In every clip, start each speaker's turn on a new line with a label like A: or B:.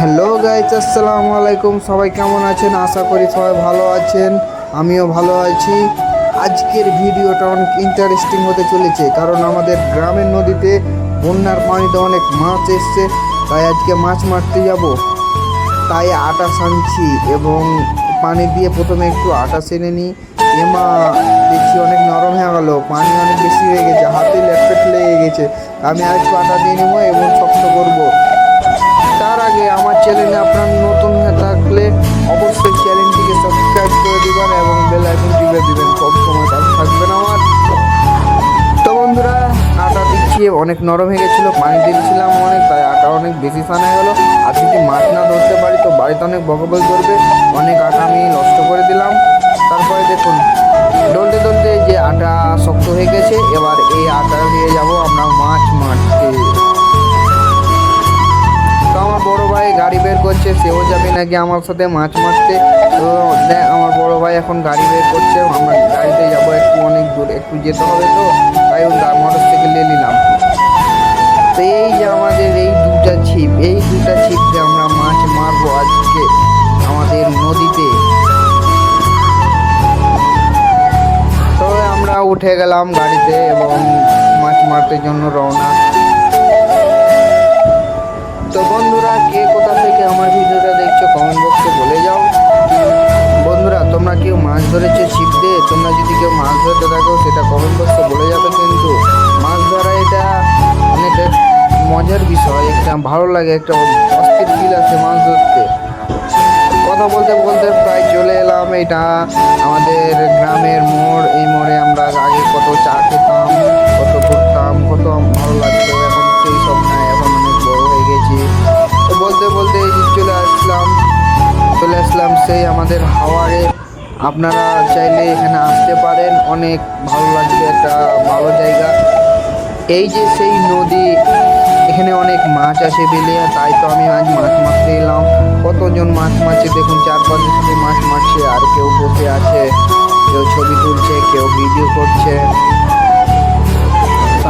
A: Hello guys আসসালামু আলাইকুম। সবাই কেমন আছেন? আশা করি সবাই ভালো আছেন। আমিও ভালো আছি। আজকের ভিডিওটা অনেক ইন্টারেস্টিং হতে চলেছে, কারণ আমাদের গ্রামের নদীতে বন্যার পানিতে অনেক মাছ এসছে, তাই আজকে মাছ মারতে যাব। তাই আটা সানছি এবং পানি দিয়ে প্রথমে একটু আটা সেনে নিই। এমা দেখছি অনেক নরম হয়ে গেলো, পানি অনেক বেশি হয়ে গেছে, হাতে লেটপেট লেগে গেছে। আমি একটু আটা দিয়ে নেব এবং শক্ত করব। তার আগে চ্যানেলে আপনার নতুন হয়ে থাকলে অবশ্যই চ্যানেলটিকে সাবস্ক্রাইব করে দিবেন এবং বেল আইকন টিপে দিবেন। সব সময় পাশে থাকবেন আমার। তো বন্ধুরা, আটা দিচ্ছি, অনেক নরম হয়ে গেছিল, পানি দিয়েছিলাম অনেক, তাই আটা অনেক বেশি সানা গেলো। আর যদি মাছ না ধরতে পারি, তো বাড়িতে অনেক বকবল করবে। অনেক আটা আমি নষ্ট করে দিলাম। তারপরে দেখুন ডলতে ডলতে যে আটা শক্ত হয়ে গেছে, এবার এই আটা দিয়ে যাব আমরা মাছ মারতে। গাড়ি বের করছে, সেও যাবে নাকি আমার সাথে মাছ মারতে? তো দেখ, আমার বড় ভাই এখন গাড়ি বের করছে, আমরা গাড়িতে যাব একটু অনেক দূর, একটু যেতে হবে তো, তাই মোটর সাইকেল নিয়ে নিলাম। তো এই যে আমাদের এই দুটা ছিপ, এই দুটা ছিপ দিয়ে আমরা মাছ মারবো আজকে আমাদের নদীতে। তো আমরা উঠে গেলাম গাড়িতে এবং মাছ মারতে জন্য রওনা। তো বন্ধুরা, কে কেউ মাছ ধরতে থাকো, সেটা কমেন্ট বক্সে বলে যাবে কিন্তু মাছ ধরা এটা অনেক মজার বিষয়, একটা ভালো লাগে, একটা অস্থির ফিল আছে মাছ ধরতে। কথা বলতে বলতে প্রায় চলে এলাম, এটা আমাদের গ্রামের মোড়, এই মোড়ে আমরা আগে কত চা খেতাম, কত ঘুরতাম, কত ভালো লাগতো, এখন সেই সব নাই, এখন অনেক বড় হয়ে গেছি। তো বলতে বলতে চলে আসলাম চলে আসলাম সেই আমাদের হাওয়ারে আপনারা চাইলে এখানে আসতে পারেন। অনেক ভালো লাগবে, একটা ভালো জায়গা। এই যে সেই নদী, এখানে অনেক মাছ আসে বেলে তাই তো আমি আজ মাছ মারতে এলাম। কতজন মাছ মারছে দেখুন, চারপাশে শুধু মাছ মারছে, আর কেউ বসে আছে, কেউ ছবি তুলছে, কেউ ভিডিও করছে।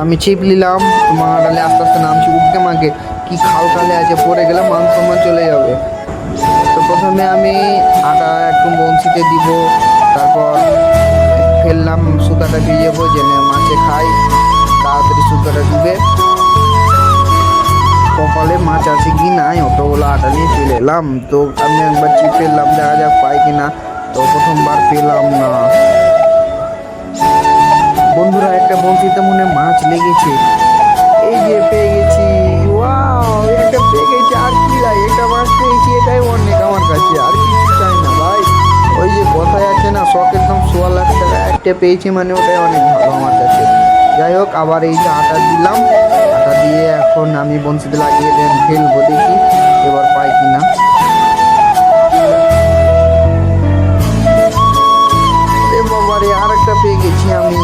A: আমি ছিপ নিলাম মারালে আস্তে আস্তে নামছি, উঠতে মাকে কি খাল খালে আছে, পড়ে গেলে মাংস মাছ চলে যাবে। প্রথমে আমি আটা একটু বংশিতে দিব, তারপর ফেললাম সুতাটা দিয়ে ভিজাবো জেনে মাছে খাই, তাড়াতাড়ি সুতাটা ডুবে কপালে মাছ আছে কি নাই, অতগুলো আটা নিয়ে চলে এলাম। তো আমি একবার চিপ ফেললাম দেখা যাক পাই কি না তো প্রথমবার পেলাম না। বন্ধুরা, একটা বংশিতে মনে মাছ লেগেছে। এই যে পেয়ে গেছি। ওয়াও একটা পেয়ে গেছি। আর কি লাগে? টাকা পেয়েছি মানে ওটাই অনেক ভালো আমার কাছে। যাই হোক, আবার এই যে আটা দিলাম। আটা দিয়ে এখন আমি বংশিতে লাগিয়ে দেন, ফেলব দেখি এবার পাই কি না এ বাবারে আর একটা পেয়ে গেছি আমি।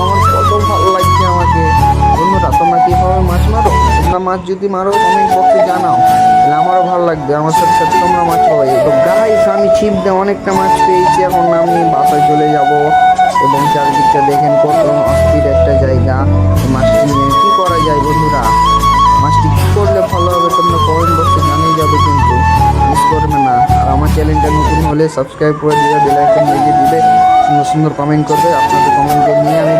A: আমার কত ভালো লাগছে আমাকে। বন্ধুরা, তোমরা কীভাবে মাছ মারো? তোমরা মাছ যদি মারো কমেন্ট বক্সে জানাও। তাহলে আমারও ভালো লাগবে। আমার সাথে সাথে তোমরা মাছ পাবে। তো গাইস আমি ছিপ দিয়ে অনেকটা মাছ পেয়েছি। এখন আমি বাসায় চলে যাব। এবং চারিদিকটা দেখেন কত অস্থির একটা জায়গা। মাছটি নিয়ে কী করা যায় বন্ধুরা? মাছটি কী করলে ভালো হবে তোমরা কমেন্ট বক্সে জানিয়ে যাবে কিন্তু। মিস করবে না। আর আমার চ্যানেলটা নতুন হলে সাবস্ক্রাইব করে দিবে বেলাইকন দিয়ে দিবে। সুন্দর সুন্দর কমেন্ট করবে। আপনাদের কমেন্টকে নিয়ে আমি